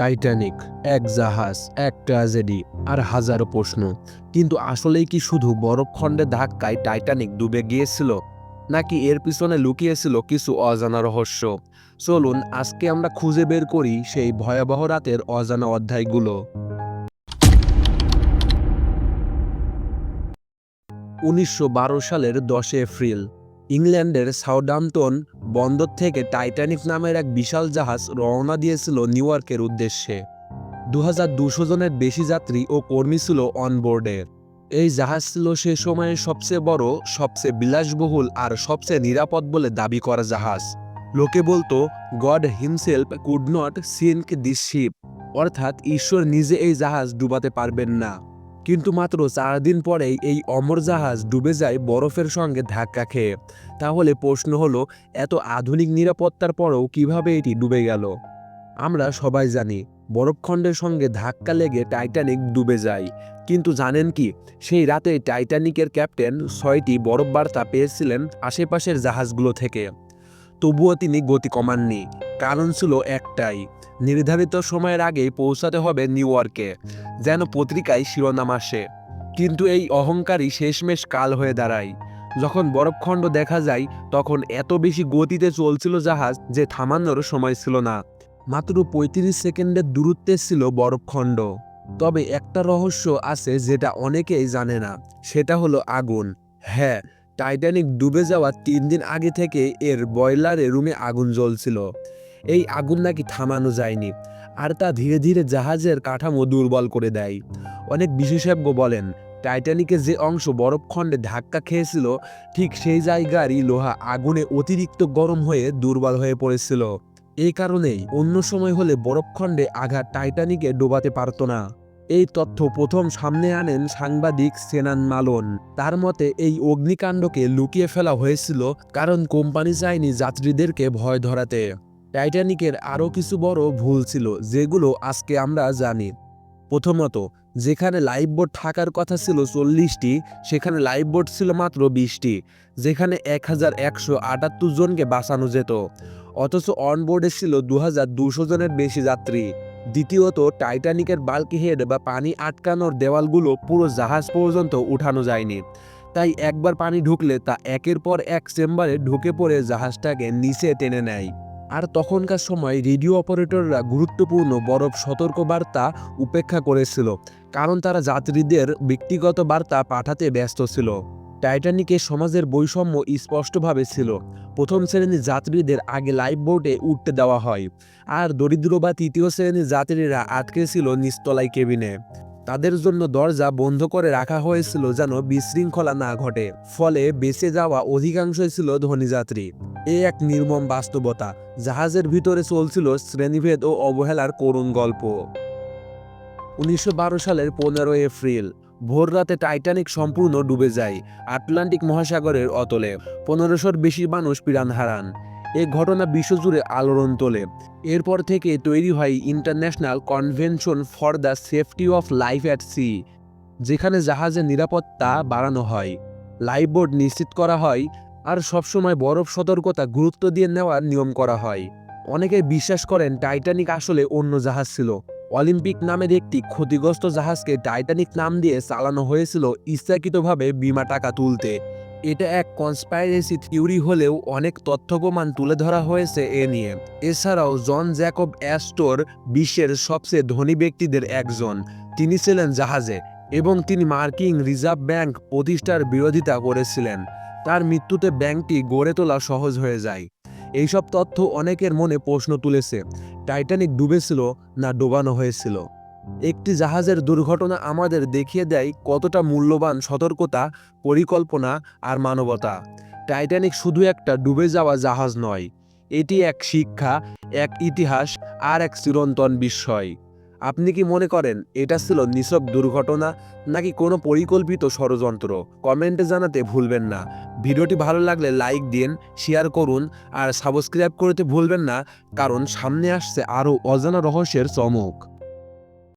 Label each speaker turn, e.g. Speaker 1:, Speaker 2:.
Speaker 1: Titanic, এক জাহাজ, এক ট্র্যাজেডি আর হাজারো প্রশ্ন। কিন্তু আসলেই কি শুধু বরফখণ্ডের ধাক্কায় টাইটানিক ডুবে গিয়েছিল? নাকি এর পিছনে লুকিয়েছিল কিছু অজানা রহস্য? চলুন, আজকে আমরা খুঁজে বের করি সেই ভয়াবহ রাতের অজানা অধ্যায়গুলো। উনিশশো বারো সালের দশে এপ্রিল, ইংল্যান্ডের সাউদাম্পটন বন্দর থেকে টাইটানিক নামের এক বিশাল জাহাজ রওনা দিয়েছিল নিউ ইয়র্কের উদ্দেশ্যে। দু হাজার দুশো জনের বেশি যাত্রী ও কর্মী ছিল অনবোর্ডে এই জাহাজ ছিল সে সময়ে সবচেয়ে বড়, সবচেয়ে বিলাসবহুল আর সবচেয়ে নিরাপদ বলে দাবি করা জাহাজ। লোকে বলতো, God himself could not sink this ship. অর্থাৎ ঈশ্বর নিজে এই জাহাজ ডুবাতে পারবেন না। কিন্তু মাত্র চার দিন পরেই এই অমর জাহাজ ডুবে যায় বরফের সঙ্গে ধাক্কা খেয়ে। তাহলে প্রশ্ন হলো, এত আধুনিক নিরাপত্তার পরেও কীভাবে এটি ডুবে গেল? আমরা সবাই জানি, বরফখণ্ডের সঙ্গে ধাক্কা লেগে টাইটানিক ডুবে যায়। কিন্তু জানেন কি, সেই রাতে টাইটানিকের ক্যাপ্টেন ছয়টি বরফ বার্তা পেয়েছিলেন আশেপাশের জাহাজগুলো থেকে। তবুও তিনি গতি কমাননি। কারণ ছিল একটাই, নির্ধারিত সময়ের আগে পৌঁছাতে হবে নিউ ইয়র্কে, যেন পত্রিকায় শিরোনাম আসে। কিন্তু এই অহংকারই শেষমেশ কাল হয়ে দাঁড়ায়। যখন বরফখণ্ড দেখা যায়, তখন এত বেশি গতিতে চলছিল জাহাজ যে থামানোর সময় ছিল না। মাত্র পঁয়ত্রিশ সেকেন্ডের দূরত্বে ছিল বরফখণ্ড। তবে একটা রহস্য আছে যেটা অনেকেই জানে না, সেটা হলো আগুন। হ্যাঁ টাইটানিক ডুবে যাওয়ার তিন দিন আগে থেকে এর বয়লারে রুমে আগুন জ্বলছিল। এই আগুন নাকি থামানো যায়নি। আর তা ধীরে ধীরে জাহাজের কাঠামো দুর্বল করে দেয়। অনেক বিশেষজ্ঞ বলেন, টাইটানিকের যে অংশ বরফখণ্ডে ধাক্কা খেয়েছিল, ঠিক সেই জায়গারই লোহা আগুনে অতিরিক্ত গরম হয়ে দুর্বল হয়ে পড়েছিল। এই কারণেই অন্য সময় হলে বরফখণ্ডে আঘাত টাইটানিকে ডোবাতে পারত না। এই তথ্য প্রথম সামনে আনেন সাংবাদিক সেনান মালন। তার মতে, এই অগ্নিকাণ্ডকে লুকিয়ে ফেলা হয়েছিল কারণ কোম্পানি চায়নি যাত্রীদেরকে ভয় ধরাতে। টাইটানিকের আরও কিছু বড় ভুল ছিল, যেগুলো আজকে আমরা জানি। প্রথমত, যেখানে লাইফ বোট থাকার কথা ছিল চল্লিশটি, সেখানে লাইফ বোট ছিল মাত্র বিশটি, যেখানে এক হাজার একশো আটাত্তর জনকে বাঁচানো যেত। অথচ অনবোর্ডে ছিল দু হাজার দুশো জনের বেশি যাত্রী। দ্বিতীয়ত টাইটানিকের বাল্কি হেড বা পানি আটকানোর দেওয়ালগুলো পুরো জাহাজ পর্যন্ত উঠানো যায়নি। তাই একবার পানি ঢুকলে তা একের পর এক চেম্বারে ঢুকে পড়ে জাহাজটাকে নিচে টেনে নেয়। আর তখনকার সময় রেডিও অপারেটররা গুরুত্বপূর্ণ, বরফ সতর্ক বার্তা উপেক্ষা করেছিল, কারণ তারা যাত্রীদের ব্যক্তিগত বার্তা পাঠাতে ব্যস্ত ছিল। টাইটানিকে সমাজের বৈষম্য স্পষ্টভাবে ছিল। প্রথম শ্রেণির যাত্রীদের আগে লাইফ বোটে উঠতে দেওয়া হয়, আর দরিদ্র বা তৃতীয় শ্রেণির যাত্রীরা আটকে ছিল নিস্তলাই কেবিনে। তাদের জন্য দরজা বন্ধ করে রাখা হয়েছিল যেন বিশৃঙ্খলা না ঘটে। ফলে বেঁচে যাওয়া অধিকাংশই ছিল ধনী যাত্রী। এ এক নির্মম বাস্তবতা, জাহাজের ভিতরে চলছিল শ্রেণীভেদ ও অবহেলার করুণ গল্প। উনিশশো বারো সালের পনেরো এপ্রিল, ভোর রাতে টাইটানিক সম্পূর্ণ ডুবে যায় আটলান্টিক মহাসাগরের অতলে। পনেরোশোর বেশি মানুষ প্রাণ হারান। এ ঘটনা বিশ্বজুড়ে আলোড়ন তোলে। এরপর থেকে তৈরি হয় international convention for the safety of life at sea যেখানে জাহাজের নিরাপত্তা বাড়ানো হয়। লাইফবোর্ড নিশ্চিত করা হয় আর সবসময় বরফ সতর্কতা গুরুত্ব দিয়ে নেওয়ার নিয়ম করা হয়। অনেকে বিশ্বাস করেন টাইটানিক আসলে অন্য জাহাজ ছিল। অলিম্পিক নামের একটি ক্ষতিগ্রস্ত জাহাজকে টাইটানিক নাম দিয়ে চালানো হয়েছিল ইচ্ছাকৃতভাবে বিমা টাকা তুলতে। এটা এক কনস্পাইরেসি থিওরি হলেও অনেক তথ্য প্রমাণ তুলে ধরা হয়েছে এ নিয়ে। এছাড়াও, জন জ্যাকব অ্যাস্টোর বিশ্বের সবচেয়ে ধনী ব্যক্তিদের একজন। তিনি ছিলেন জাহাজে এবং তিনি মার্কিন রিজার্ভ ব্যাংক প্রতিষ্ঠার বিরোধিতা করেছিলেন। তার মৃত্যুতে ব্যাংকটি গড়ে তোলা সহজ হয়ে যায়। এইসব তথ্য অনেকের মনে প্রশ্ন তুলেছে, টাইটানিক ডুবেছিল না ডোবানো হয়েছিল? একটি জাহাজের দুর্ঘটনা আমাদের দেখিয়ে দেয় কতটা মূল্যবান সতর্কতা, পরিকল্পনা আর মানবতা। টাইটানিক শুধু একটা ডুবে যাওয়া জাহাজ নয়, এটি এক শিক্ষা, এক ইতিহাস আর এক চিরন্তন বিস্ময়। আপনি কি মনে করেন এটা ছিল নিছক দুর্ঘটনা নাকি কোনো পরিকল্পিত ষড়যন্ত্র? কমেন্টে জানাতে ভুলবেন না। ভিডিওটি ভালো লাগলে লাইক দিন, শেয়ার করুন আর সাবস্ক্রাইব করতে ভুলবেন না, কারণ সামনে আসছে আরও অজানা রহস্যের চমক।